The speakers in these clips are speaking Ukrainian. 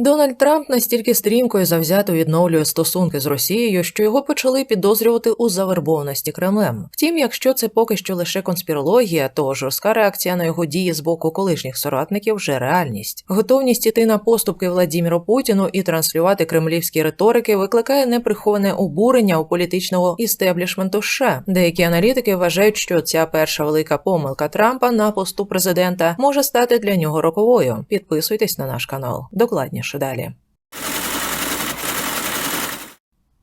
Дональд Трамп настільки стрімко і завзято відновлює стосунки з Росією, що його почали підозрювати у завербованості Кремлем. Втім, якщо це поки що лише конспірологія, то жорстка реакція на його дії з боку колишніх соратників вже реальність. Готовність іти на поступки Владіміру Путіну і транслювати кремлівські риторики викликає неприховане обурення у політичного істеблішменту США. Деякі аналітики вважають, що ця перша велика помилка Трампа на посту президента може стати для нього роковою. Підписуйтесь на наш канал. Докладніше далі.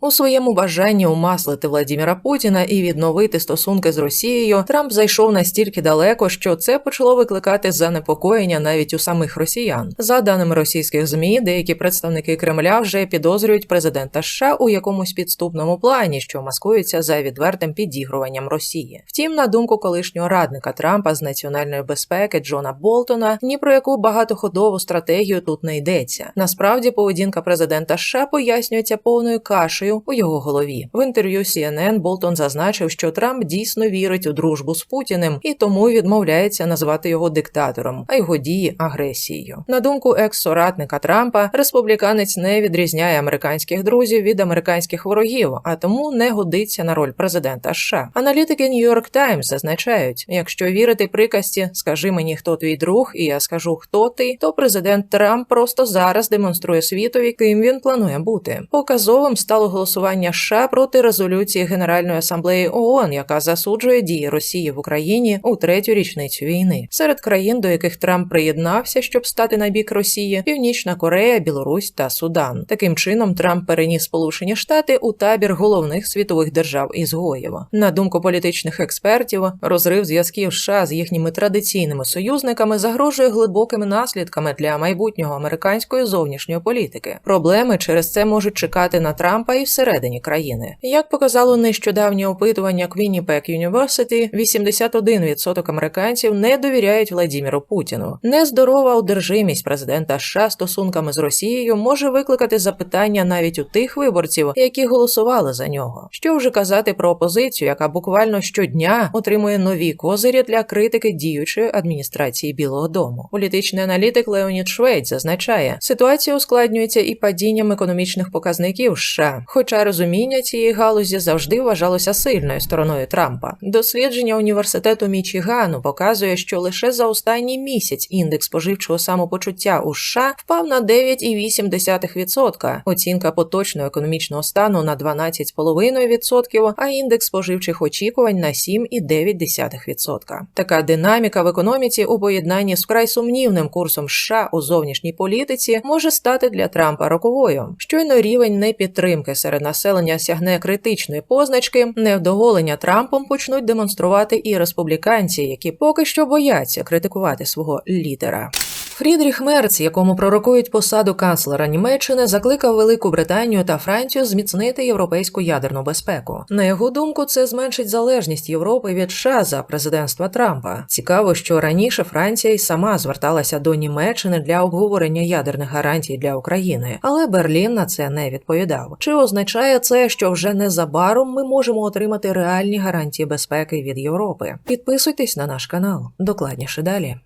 У своєму бажанні умаслити Владіміра Путіна і відновити стосунки з Росією Трамп зайшов настільки далеко, що це почало викликати занепокоєння навіть у самих росіян. За даними російських змі, деякі представники Кремля вже підозрюють президента США у якомусь підступному плані, що маскується за відвертим підігруванням Росії. Втім, на думку колишнього радника Трампа з національної безпеки Джона Болтона, ні про яку багатоходову стратегію тут не йдеться. Насправді, поведінка президента США пояснюється повною кашею у його голові. В інтерв'ю CNN Болтон зазначив, що Трамп дійсно вірить у дружбу з Путіним і тому відмовляється назвати його диктатором, а його дії агресією. На думку екс-соратника Трампа, республіканець не відрізняє американських друзів від американських ворогів, а тому не годиться на роль президента США. Аналітики New York Times зазначають: якщо вірити приказці, скажи мені, хто твій друг, і я скажу, хто ти, то президент Трамп просто зараз демонструє світові, ким він планує бути. Показовим стало голосування США проти резолюції Генеральної асамблеї ООН, яка засуджує дії Росії в Україні у третю річницю війни. Серед країн, до яких Трамп приєднався, щоб стати на бік Росії, Північна Корея, Білорусь та Судан. Таким чином Трамп переніс Сполучені Штати у табір головних світових держав ізгоїв. На думку політичних експертів, розрив зв'язків США з їхніми традиційними союзниками загрожує глибокими наслідками для майбутнього американської зовнішньої політики. Проблеми через це можуть чекати на Трампа і всередині країни. Як показало нещодавнє опитування Quinnipiac University, 81% американців не довіряють Владіміру Путіну. Нездорова одержимість президента США стосунками з Росією може викликати запитання навіть у тих виборців, які голосували за нього. Що вже казати про опозицію, яка буквально щодня отримує нові козирі для критики діючої адміністрації Білого Дому. Політичний аналітик Леонід Швейц зазначає, ситуація ускладнюється і падінням економічних показників США. Хоча розуміння цієї галузі завжди вважалося сильною стороною Трампа. Дослідження університету Мічігану показує, що лише за останній місяць індекс споживчого самопочуття у США впав на 9,8%, оцінка поточного економічного стану на 12,5%, а індекс споживчих очікувань на 7,9%. Така динаміка в економіці у поєднанні з вкрай сумнівним курсом США у зовнішній політиці може стати для Трампа роковою. Щойно рівень непідтримки серед населення сягне критичної позначки, невдоволення Трампом почнуть демонструвати і республіканці, які поки що бояться критикувати свого лідера. Фрідріх Мерц, якому пророкують посаду канцлера Німеччини, закликав Велику Британію та Францію зміцнити європейську ядерну безпеку. На його думку, це зменшить залежність Європи від США за президентства Трампа. Цікаво, що раніше Франція й сама зверталася до Німеччини для обговорення ядерних гарантій для України, але Берлін на це не відповідав. Чи означає це, що вже незабаром ми можемо отримати реальні гарантії безпеки від Європи? Підписуйтесь на наш канал. Докладніше далі.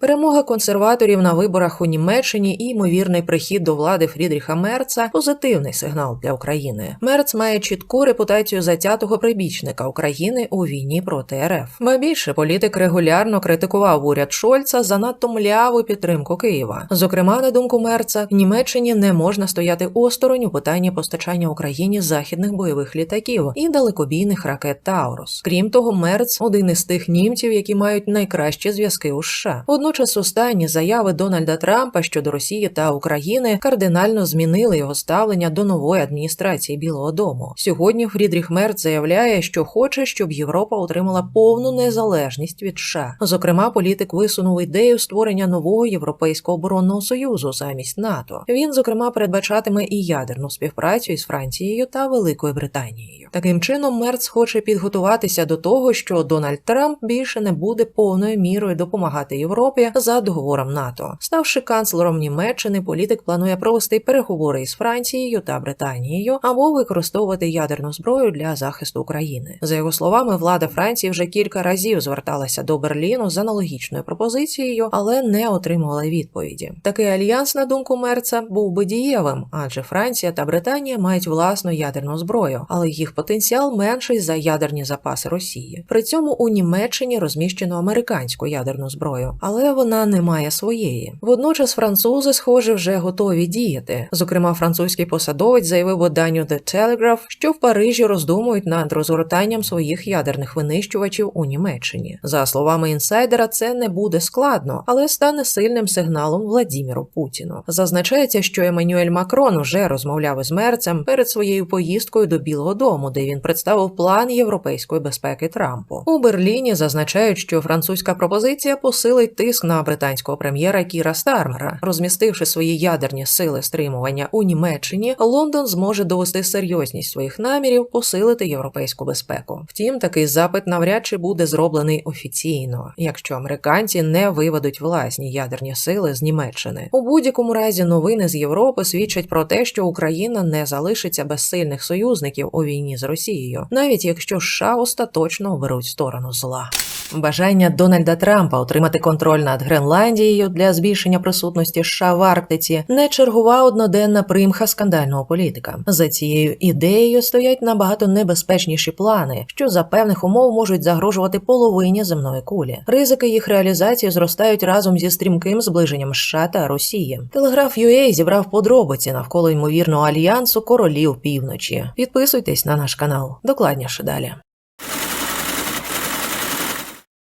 Перемога консерваторів на виборах у Німеччині і ймовірний прихід до влади Фрідріха Мерца позитивний сигнал для України. Мерц має чітку репутацію затятого прибічника України у війні проти РФ. Ба більше політик регулярно критикував уряд Шольца за надто мляву підтримку Києва. Зокрема, на думку Мерца, Німеччині не можна стояти осторонь у питанні постачання Україні західних бойових літаків і далекобійних ракет Таурус. Крім того, Мерц один із тих німців, які мають найкращі зв'язки у США. Водночас останні заяви Дональда Трампа щодо Росії та України кардинально змінили його ставлення до нової адміністрації Білого Дому. Сьогодні Фрідріх Мерц заявляє, що хоче, щоб Європа отримала повну незалежність від США. Зокрема, політик висунув ідею створення нового європейського оборонного союзу замість НАТО. Він, зокрема, передбачатиме і ядерну співпрацю із Францією та Великою Британією. Таким чином, Мерц хоче підготуватися до того, що Дональд Трамп більше не буде повною мірою допомагати Європі Європі за договором НАТО. Ставши канцлером Німеччини, політик планує провести переговори із Францією та Британією або використовувати ядерну зброю для захисту України. За його словами, влада Франції вже кілька разів зверталася до Берліну з аналогічною пропозицією, але не отримувала відповіді. Такий альянс, на думку Мерца, був би дієвим, адже Франція та Британія мають власну ядерну зброю, але їх потенціал менший за ядерні запаси Росії. При цьому у Німеччині розміщено американську ядерну зброю, але вона не має своєї. Водночас французи, схоже, вже готові діяти. Зокрема, французький посадовець заявив виданню The Telegraph, що в Парижі роздумують над розгортанням своїх ядерних винищувачів у Німеччині. За словами інсайдера, це не буде складно, але стане сильним сигналом Владіміру Путіну. Зазначається, що Еммануель Макрон уже розмовляв із мерцем перед своєю поїздкою до Білого Дому, де він представив план європейської безпеки Трампу. У Берліні зазначають, що французька пропозиція посилить тиск на британського прем'єра Кіра Стармера, розмістивши свої ядерні сили стримування у Німеччині, Лондон зможе довести серйозність своїх намірів посилити європейську безпеку. Втім, такий запит навряд чи буде зроблений офіційно, якщо американці не виведуть власні ядерні сили з Німеччини. У будь-якому разі новини з Європи свідчать про те, що Україна не залишиться без сильних союзників у війні з Росією, навіть якщо США остаточно оберуть сторону зла. Бажання Дональда Трампа отримати контроль над Гренландією для збільшення присутності США в Арктиці не чергова одноденна примха скандального політика. За цією ідеєю стоять набагато небезпечніші плани, що за певних умов можуть загрожувати половині земної кулі. Ризики їх реалізації зростають разом зі стрімким зближенням США та Росії. Телеграф UA зібрав подробиці навколо ймовірного альянсу королів півночі. Підписуйтесь на наш канал. Докладніше далі.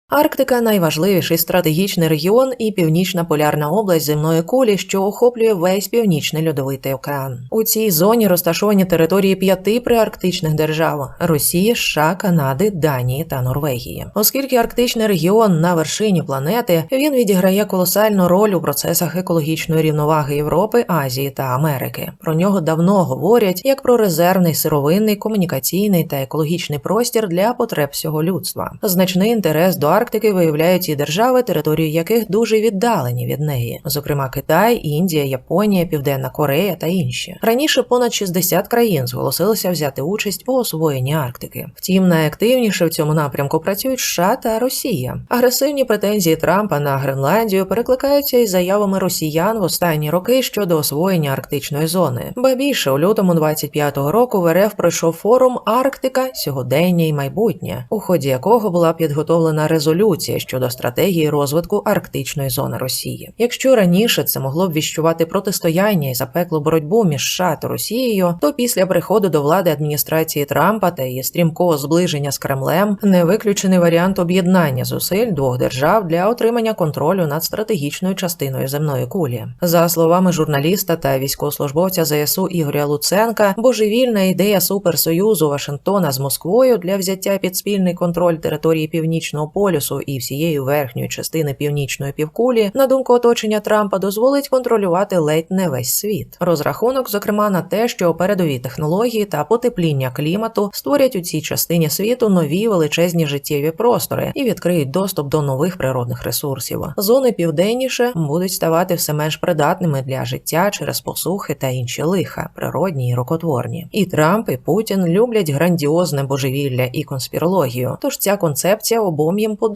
Арктика найважливіший стратегічний регіон і північна полярна область земної кулі, що охоплює весь північний льодовитий океан. У цій зоні розташовані території п'яти приарктичних держав: Росії, США, Канади, Данії та Норвегії. Оскільки арктичний регіон на вершині планети, він відіграє колосальну роль у процесах екологічної рівноваги Європи, Азії та Америки. Про нього давно говорять як про резервний сировинний, комунікаційний та екологічний простір для потреб всього людства. Значний інтерес до Арктики виявляють ті держави, території яких дуже віддалені від неї, зокрема Китай, Індія, Японія, Південна Корея та інші. Раніше понад 60 країн зголосилися взяти участь у освоєнні Арктики. Втім, найактивніше в цьому напрямку працюють США та Росія. Агресивні претензії Трампа на Гренландію перекликаються із заявами росіян в останні роки щодо освоєння арктичної зони. Ба більше у лютому 25-го року в РФ пройшов форум Арктика сьогодення і майбутнє, у ході якого була підготовлена резолюція резолюція щодо стратегії розвитку арктичної зони Росії. Якщо раніше це могло б віщувати протистояння і запеклу боротьбу між США та Росією, то після приходу до влади адміністрації Трампа та її стрімкого зближення з Кремлем не виключений варіант об'єднання зусиль двох держав для отримання контролю над стратегічною частиною земної кулі. За словами журналіста та військовослужбовця ЗСУ Ігоря Луценка, божевільна ідея суперсоюзу Вашингтона з Москвою для взяття під спільний контроль території північного полюсу і всієї верхньої частини північної півкулі, на думку оточення Трампа, дозволить контролювати ледь не весь світ. Розрахунок, зокрема, на те, що передові технології та потепління клімату створять у цій частині світу нові величезні життєві простори і відкриють доступ до нових природних ресурсів. Зони південніше будуть ставати все менш придатними для життя через посухи та інші лиха, природні і рукотворні. І Трамп і Путін люблять грандіозне божевілля і конспірологію. Тож ця концепція обом їм подобається,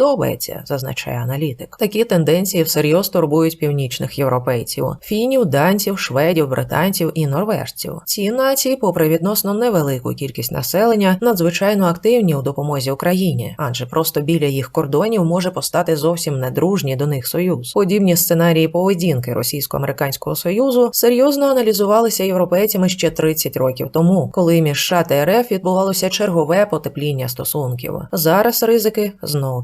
зазначає аналітик. Такі тенденції всерйоз турбують північних європейців: фінів, данців, шведів, британців і норвежців. Ці нації, попри відносно невелику кількість населення, надзвичайно активні у допомозі Україні, адже просто біля їх кордонів може постати зовсім недружній до них союз. Подібні сценарії поведінки російсько-американського союзу серйозно аналізувалися європейцями ще 30 років тому, коли між США та РФ відбувалося чергове потепління стосунків. Зараз ризики знову